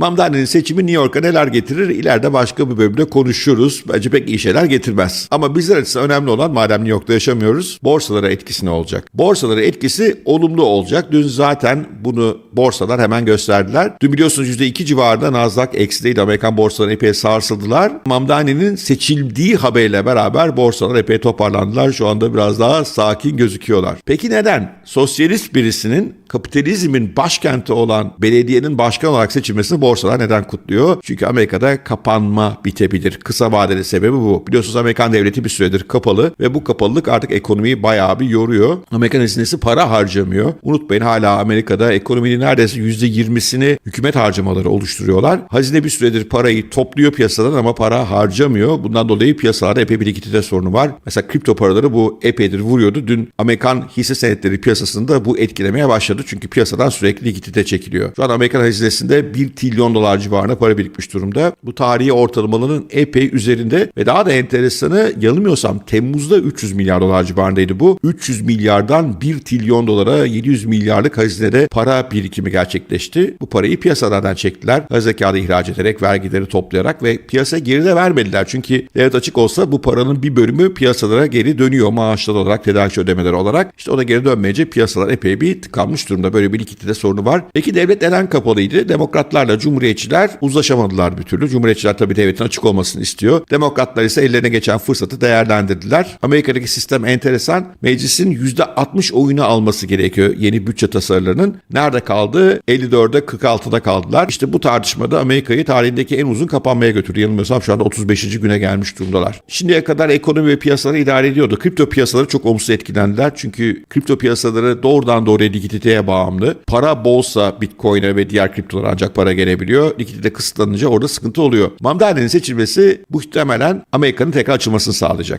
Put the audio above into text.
Mamdani'nin seçimi New York'a neler getirir ileride başka bir bölümde konuşuruz. Bence pek iyi şeyler getirmez. Ama bizler açısından önemli olan madem New York'ta yaşamıyoruz borsalara etkisi ne olacak? Borsalara etkisi olumlu olacak. Dün zaten bunu borsalar hemen gösterdiler. Dün biliyorsunuz %2 civarında Nasdaq eksideydi. Amerikan borsaları epey sarsıldılar. Mamdani'nin seçildiği haberiyle beraber borsalar epey toparlandılar. Şu anda biraz daha sakin gözüküyorlar. Peki neden? Sosyalist birisinin kapitalizmin başkenti olan belediyenin başkan olarak seçilmesini borsalar neden kutluyor? Çünkü Amerika'da kapanma bitebilir. Kısa vadeli sebebi bu. Biliyorsunuz Amerikan devleti bir süredir kapalı ve bu kapalılık artık ekonomiyi bayağı bir yoruyor. Amerikan hazinesi para harcamıyor. Unutmayın hala Amerika'da ekonominin neredeyse %20'sini hükümet harcamaları oluşturuyorlar. Hazine bir süredir parayı topluyor piyasadan ama para harcamıyor. Bundan dolayı piyasalarda epey bir likidite sorunu var. Mesela kripto paraları bu epeydir vuruyordu. Dün Amerikan hisse senetleri piyasasında bu etkilemeye başladı. Çünkü piyasadan sürekli likidite çekiliyor. Şu an Amerikan hazinesinde 1 trilyon dolar civarında para birikmiş durumda. Bu tarihi ortalamaların epey üzerinde ve daha da enteresanı yanılmıyorsam Temmuz'da 300 milyar dolar civarındaydı bu. 300 milyardan 1 trilyon dolara 700 milyarlık hazinede para birikimi gerçekleşti. Bu parayı piyasalardan çektiler. Hazine ihraç ederek, vergileri toplayarak ve piyasaya geri de vermediler. Çünkü devlet açık olsa bu paranın bir bölümü piyasalara geri dönüyor maaşlar olarak, tedarik ödemeleri olarak. İşte o da geri dönmeyince piyasalar epey bir tıkanmış durumda. Böyle bir likidite sorunu var. Peki devlet neden kapalıydı? Demokratlarla Cumhuriyetçiler uzlaşamadılar bir türlü. Cumhuriyetçiler tabii devletin açık olmasını istiyor. Demokratlar ise ellerine geçen fırsatı değerlendirdiler. Amerika'daki sistem enteresan. Meclisin %60 oyunu alması gerekiyor yeni bütçe tasarılarının. Nerede kaldı? 54'de 46'da kaldılar. İşte bu tartışmada Amerika'yı tarihindeki en uzun kapanmaya götürdü. Yanılmıyorsam şu anda 35. güne gelmiş durumdalar. Şimdiye kadar ekonomi ve piyasaları idare ediyordu. Kripto piyasaları çok olumsuz etkilendiler. Çünkü kripto piyasaları doğrudan doğruya likiditeye bağımlı. Para bolsa Bitcoin'e ve diğer kriptolara ancak para gelebiliyor. Likidite kısıtlanınca orada sıkıntı oluyor. Mamdani'nin seçilmesi muhtemelen Amerika'nın tekrar açılmasını sağlayacak.